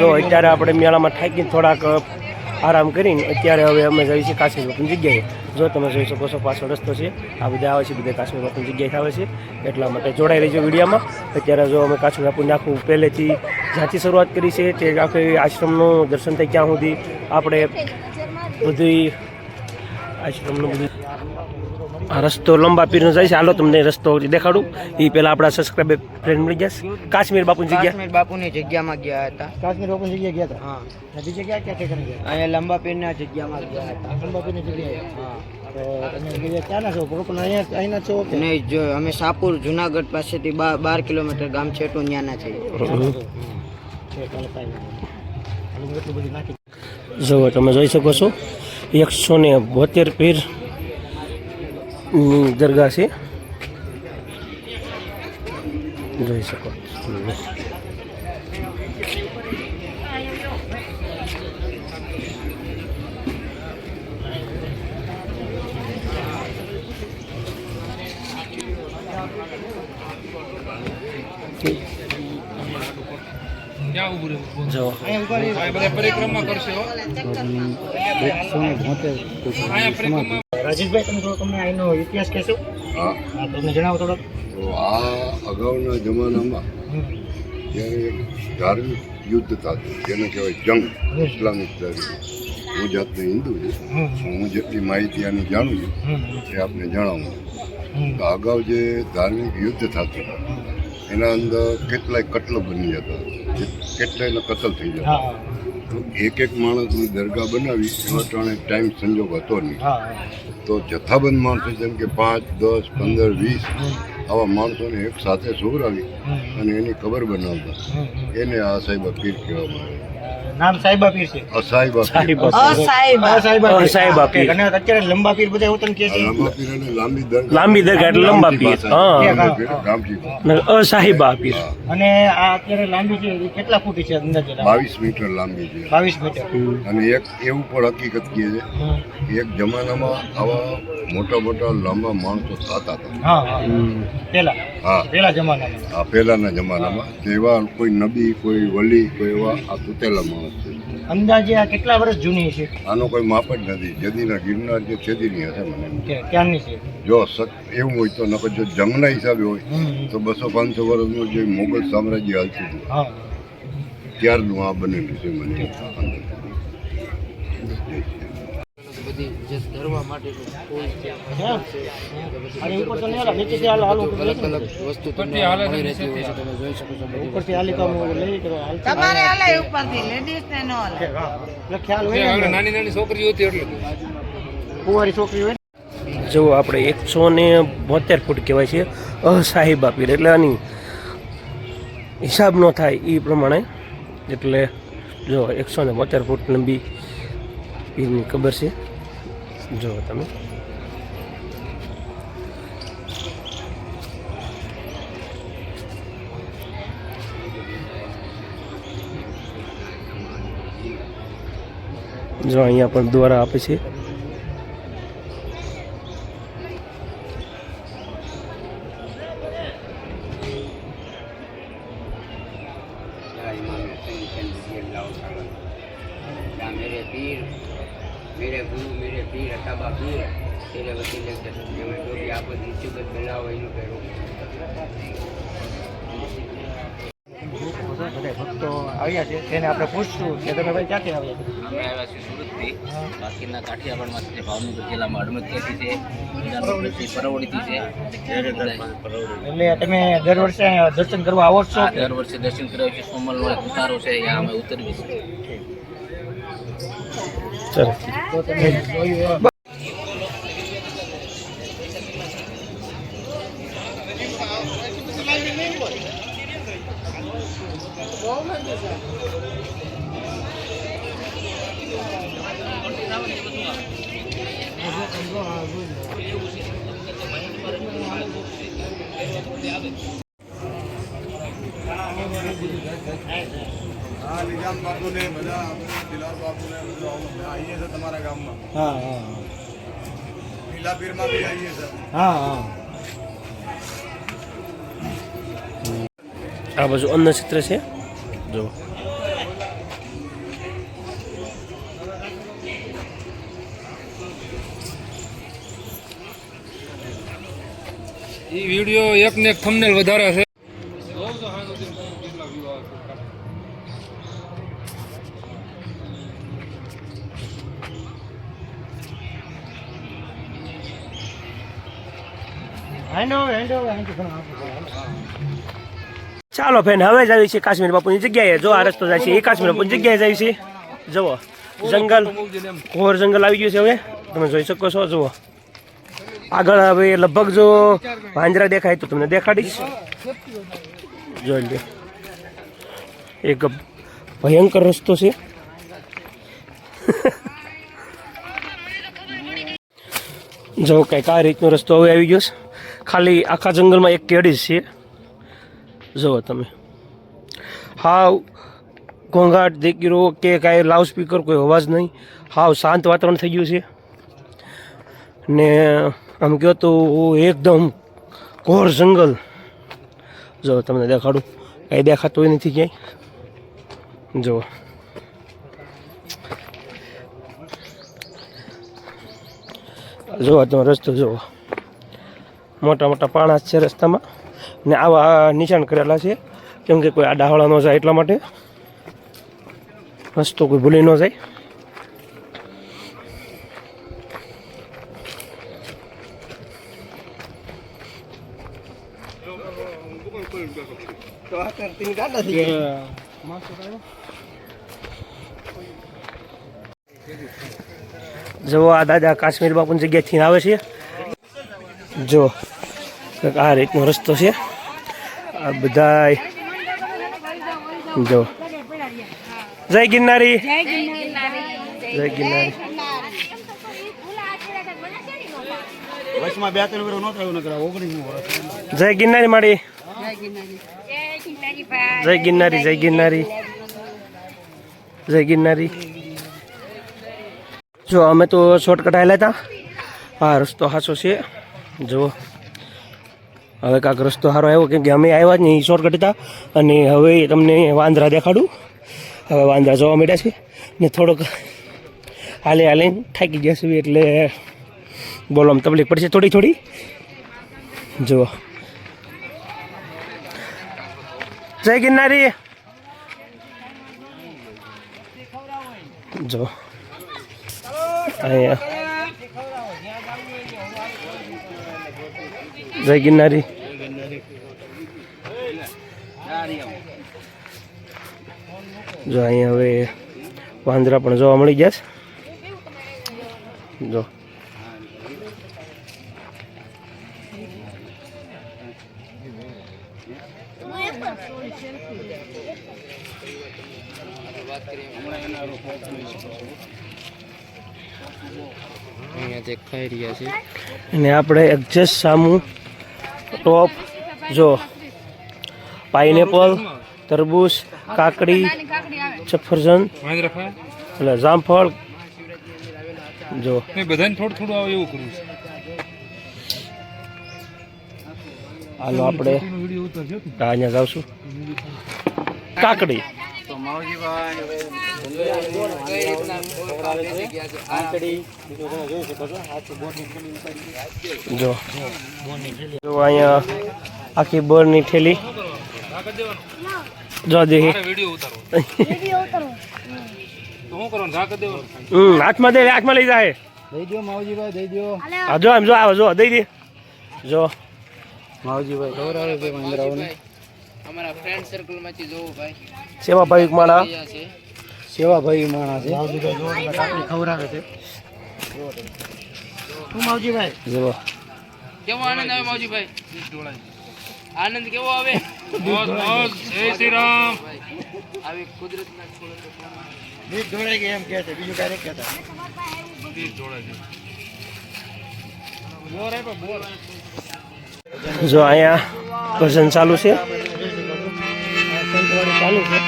જો અત્યારે આપણે મેળામાં થાકીને થોડાક આરામ કરીને અત્યારે હવે અમે જઈએ છીએ કાશ્મીર બાપુની જગ્યાએ. જો તમે જોઈ શકો છો પાછળ રસ્તો છે. આ બધા આવે છે, બધા કાશ્મીર બાપુની જગ્યાએ આવે છે. એટલા માટે જોડાઈ રહીજો વિડીયોમાં. અત્યારે જો અમે કાશ્મીર બાપુને આખું પહેલેથી જ્યાંથી શરૂઆત કરી છે તે આખે આશ્રમનું દર્શન થાય ક્યાં સુધી આપણે બધી આશ્રમનું બધું રસ્તો લંબા પીરનો જાય છે. હાલો તમને રસ્તો દેખાડું. એ પહેલાં આપણા સબસ્ક્રાઈબર ફ્રેન્ડ મળી જશે કાશ્મીર બાપુની જગ્યા. કાશ્મીર બાપુની જગ્યામાં ગયા હતા. કાશ્મીર બાપુની જગ્યા ગયા હતા? હા. નદી જગ્યા ક્યાં? ઠેકાણે ગયા? અહીંયા લંબા પીરના જગ્યામાં ગયા હતા. બાપુની જગ્યાએ. હા. તો તમે ગયા ક્યાંના છો? પ્રોપર અહીંયા અહીંના છો નહીં જો અમે સાપુર જુનાગઢ પાસેથી બાર બાર કિલોમીટર ગામ છે? છે ચાલો કાંઈ વાંધો નહીં. હાલો, એટલું બધું નાખી જો તમે જોઈ શકો છો. એકસો ને બોતેર પીર ની દરગાહ છે જોઈ શકો જો રાજેશભાઈ તમે થોડો તમને અહીંનો ઇતિહાસ કહેશો? હા. હા તમને જણાવો થોડો તો આ અગાઉના જમાનામાં જ્યારે ધાર્મિક યુદ્ધ થતું જેને કહેવાય જંગ ઇસ્લામિક ધર્મ હું જાતને હિન્દુ છું. હું જેટલી માહિતી આની જાણું છું એ આપને જણાવું. તો અગાઉ જે ધાર્મિક યુદ્ધ થતું એના અંદર કેટલાય કટલો બની જતા. કેટલાયના કતલ થઈ જતા. એક એક માણસની દરગાહ બનાવી એમાં ત્રણે ટાઈમ સંજોગ હતો નહીં. તો જથ્થાબંધ માણસો જેમ કે પાંચ દસ પંદર વીસ આવા માણસોને એક સાથે સોવરાવી અને એની ખબર બનાવતા એને આ સાહેબ અપીલ કહેવામાં આવે નામ સાહેબા પીર છે. સાહેબ સાહેબા પીર. સાહેબા પીર. અને અત્યારે લંબા પીર બધા એવું કે છે. લાંબા દરગાહ. લાંબી દરગાહ એટલે લંબા પીર. હા. અસાહિબા પીર અને આ અત્યારે લાંબી છે કેટલા ફૂટ છે અંદાજે? બાવીસ મીટર લાંબી છે. બાવીસ મીટર. અને એક એવું પણ હકીકત કહે છે કે એક જમાનામાં આવા મોટા મોટા લાંબા માણસો થતા હતા. હા હા. પેલા. હા. પેલા જમાનામાં. હા પહેલાના જમાનામાં તેવા કોઈ નબી કોઈ વલી કોઈ એવા આ છે અંદાજે આ કેટલા વર્ષ જૂની છે? આનો કોઈ માપ જ નથી. જદીના ગિરનાર જે છેદીની હશે મને. ક્યારની છે? જો સત એવું હોય તો નકર જો જંગના હિસાબે હોય તો બસો પાંચસો વર્ષનું જે મોગલ સામ્રાજ્ય હાલતું હતું ત્યારનું આ બનેલું છે મને. જે માટેનું ફૂલ અને ઉપર તો નહીં નીચેથી હાલો, હાલો, અલગ અલગ વસ્તુ તમને મળી રહેતી હોય છે તમે જોઈ શકો છો ઉપરથી હાલી કામ લઈ તો તમારે હાલે. ઉપરથી લેડીઝ ને નો હાલે. એટલે ખ્યાલ હોય ને નાની નાની છોકરીઓ હતી એટલે. કુંવારી છોકરી હોય જો આપણે એકસો ને બોતેર ફૂટ કહેવાય છે અસાહેબ પીર એટલે આની હિસાબ ન થાય એ પ્રમાણે. એટલે જો એકસો ને બોતેર ફૂટ લંબી પીરની ખબર છે. જો તમે. જો અહીંયા પણ દ્વારા આપે છે. તેને આપણે પૂછશું કે તમે ભાઈ ક્યાંથી આવ્યા છો? અમે આવ્યા છીએ સુરતથી. બાકીના કાઠિયાવાડમાંથી છે ભાવનગર જિલ્લામાં અડમતિયાથી છે પરવડીથી છે. એટલે તમે દર વર્ષે દર્શન કરવા આવો છો? દર વર્ષે દર્શન કરાવ્યું છે સોમલનો એક ઉતારો છે ત્યાં અમે ઉતરવી છે ચાલો. તો તમે જોયું હા નિજામ બાપુ ને બધા દિલાર બાપુ ને બધા આવીએ છે તમારા ગામમાં હા હા લીલાપીરમાં બી આવીએ છે હા હા આ બાજુ અન્ન ચિત્ર છે જો એ વીડિયો એક ને એક થંબનેલ વધારે છે I know, I know, I know. ચાલો ફેન હવે જ આવી છે કાશ્મીર બાપુની જગ્યાએ. જો આ રસ્તો જાય છે, એ કાશ્મીર બાપુની જગ્યાએ જાય છે. જુઓ, જંગલ, ઘોર જંગલ આવી ગયું છે હવે. તમે જોઈ શકો છો, જુઓ. આગળ હવે લગભગ જો વાંદરા દેખાય તો તમને દેખાડીશ. જોઈ લો એક ભયંકર રસ્તો છે. જો કંઈક આ રીતનો રસ્તો હવે આવી ગયો છે. ખાલી આખા જંગલમાં એક કેડી છે. જુઓ તમે. હાવ ઘોંઘાટ દીકરો કે કાંઈ લાઉડસ્પીકર કોઈ અવાજ નહીં. હાવ શાંત વાતાવરણ થઈ ગયું છે. ને આમ કહો તો એકદમ ઘોર જંગલ. જો તમને દેખાડું. કાંઈ દેખાતું નથી ક્યાંય. જુઓ. જુઓ તમે રસ્તો જુઓ. મોટા મોટા પાણા છે રસ્તામાં. ને આવા નિશાન કરેલા છે. કેમ કે કોઈ આડાવાળા ન જાય એટલા માટે. રસ્તો કોઈ ભૂલી ન જાય. જો આ દાદા કાશ્મીર બાપુની જગ્યાએથી આવે છે. જો આ રીતનો રસ્તો છે. આ બધા જો. જય ગિરનારી. જય ગિરનારી. જય ગિરનારી. માડી. જય ગિરનારી જય ગિરનારી જય ગિરનારી. જો અમે તો શોર્ટકટ આવેલા હતા આ રસ્તો સાચો છે. જો હવે કાંક રસ્તો સારો આવ્યો કેમ કે અમે આવ્યા જ નહીં શોર્ટકટ હતા. અને હવે તમને વાંદરા દેખાડું. હવે વાંદરા જોવા મળ્યા છે. ને થોડોક હાલે હાલે થાકી ગયા છે એટલે બોલો તકલીફ પડશે થોડી થોડી. જુઓ. જય ગિરનારી. જો અહીંયા જય ગિરનારી. જો અહીંયા હવે વાંદરા પણ જોવા મળી ગયા છે. જો. અને આપણે એક્ઝેક્ટ સામું ટોપ જો. પાઇનેપલ તરબૂચ કાકડી સફરજન એટલે જામફળ જો. બધાને થોડું થોડું આવે એવું કરવું છે. હાલો આપણે અહીંયા જાવશું કાકડી. જો. જો અહીંયા આખી બોરની ઠેલી. જો દેખી. હાથમાં દે હાથમાં લઈ જાય. દઈ દો માવજીભાઈ દઈ દો આ જો એમ જો આવો જો દઈ દે. જો. માવજીભાઈ ખવડાવે છે વાંદરાઓને અમારા ફ્રેન્ડ સર્કલમાંથી જોવું ભાઈ. સેવા માણા સેવાભાઈ માણસ છે. ખવડાવે છે. શું માવજીભાઈ? જો કેવો આનંદ આવે માવજીભાઈ? આનંદ કેવો આવે? મોજ મોજ જય શ્રી રામ. આવી કુદરતના બીજ ઢોળાઈ ગઈ એમ કે છે. બીજું કાંઈ નથી કહેતા જો અહીંયા ભજન ચાલુ છે. ચાલુ છે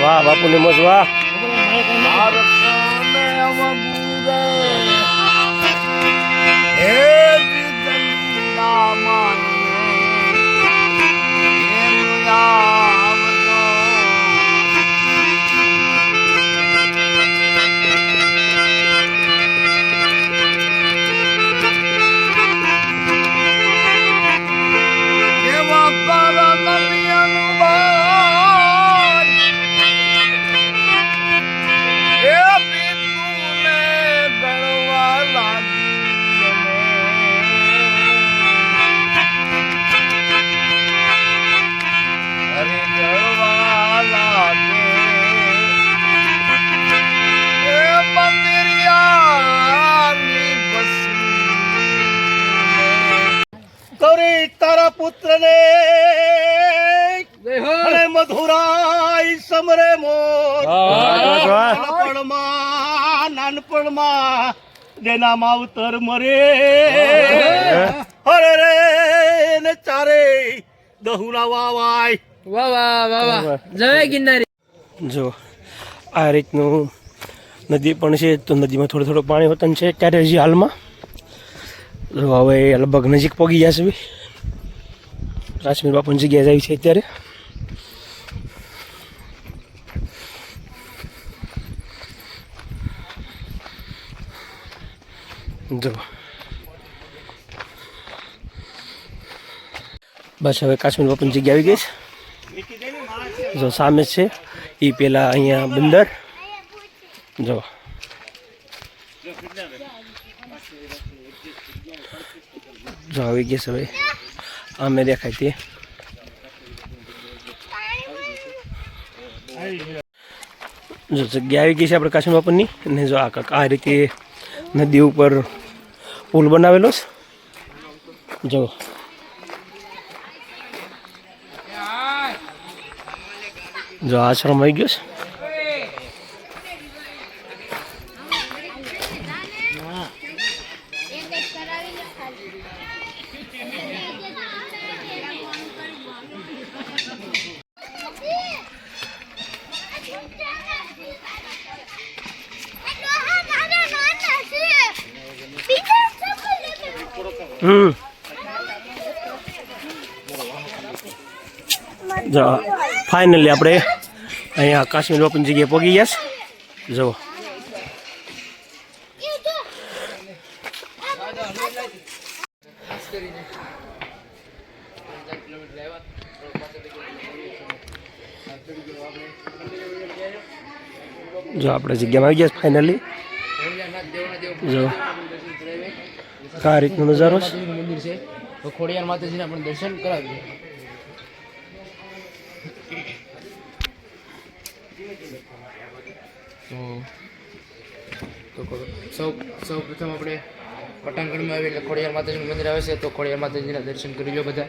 વાહ બાપુની મોજ વાહ Yeah. પુત્રને અને મધુરાઈ સમરે મોર. નાનપણમાં નાનપણમાં જેના માવતર મરે. અરે રે ને ચારે દહુના વાવાય. વાહ વાહ વાહ વાહ. જય ગિરનારી. જો આ રીતનું નદી પણ છે તો નદીમાં થોડું થોડું પાણી વતન છે ત્યારે હજી હાલમાં. જો હવે લગભગ નજીક પગી જશે બી. કાશ્મીર બાપુની જગ્યાએ જાય છે અત્યારે. જો. બસ હવે કાશ્મીર બાપુની જગ્યા આવી ગઈ છે. જો સામે છે એ પેલા અહીંયા બંદર. જો. જો આવી ગઈ છે હવે. આમે દેખાય તે. જો જગ્યા આવી ગઈ છે આપણે કાશ્મીર બાપનની અને જો આ કાંક આ રીતે નદી ઉપર પુલ બનાવેલો છે. જો. જો આશ્રમ આવી ગયો છે. જો ફાઇનલી આપણે અહીંયા કાશ્મીર ઓપન જગ્યાએ પહોંચી ગયા છે. જો જો, આપણે જગ્યામાં આવી ગયા ફાઇનલી જો, આ રીતનો નજારો છે. ખોડિયાર માતાજીના પણ દર્શન કરાવીએ. તો તો સૌ સૌ પ્રથમ આપણે પટાંગણમાં આવી એટલે ખોડિયાર માતાજીનું મંદિર આવે છે તો ખોડિયાર માતાજીના દર્શન કરી લો બધા.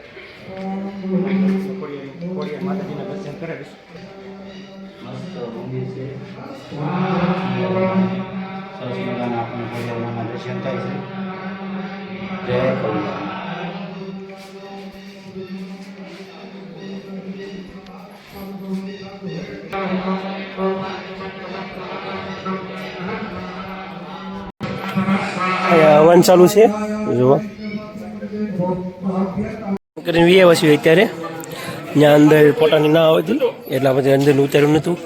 અહીંયા હવન ચાલુ છે. જુઓ. કરીને વીએ વસ્યું અત્યારે. ત્યાં અંદર પોતાની ના આવતી એટલા પછી અંદર ઉતાર્યું નહોતું.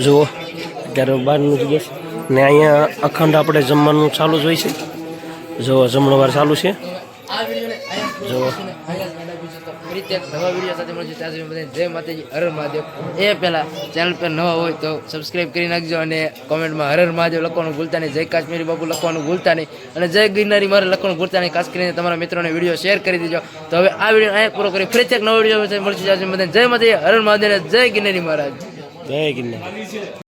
જુઓ. અત્યારે બહારનું જ ગેસ ને અહીંયા અખંડ આપણે જમવાનું ચાલુ જ હોય છે. જુઓ, જમણવાર ચાલુ છે. જુઓ. અડાવ્યું છે તો ફરી એક નવા વીડિયો સાથે મળશે. ત્યાં સુધી બધાને જય માતાજી, હર મહાદેવ. એ પહેલાં ચેનલ પર નવા હોય તો સબસ્ક્રાઈબ કરી નાખજો અને કોમેન્ટમાં હરર હર મહાદેવ લખવાનું ભૂલતા નહીં. જય કાશ્મીરી બાપુ લખવાનું ભૂલતા નહીં. અને જય ગિરનારી મારે લખવાનું ભૂલતા નહીં. ખાસ કરીને તમારા મિત્રોને વીડિયો શેર કરી દેજો. તો હવે આ વીડિયો અહીંયા પૂરો કરી ફરી એક નવો વીડિયો મળશે. ત્યાં સુધી બધાને જય માતાજી, હર મહાદેવ જય ગિરનારી મહારાજ. જય ગિરનાર.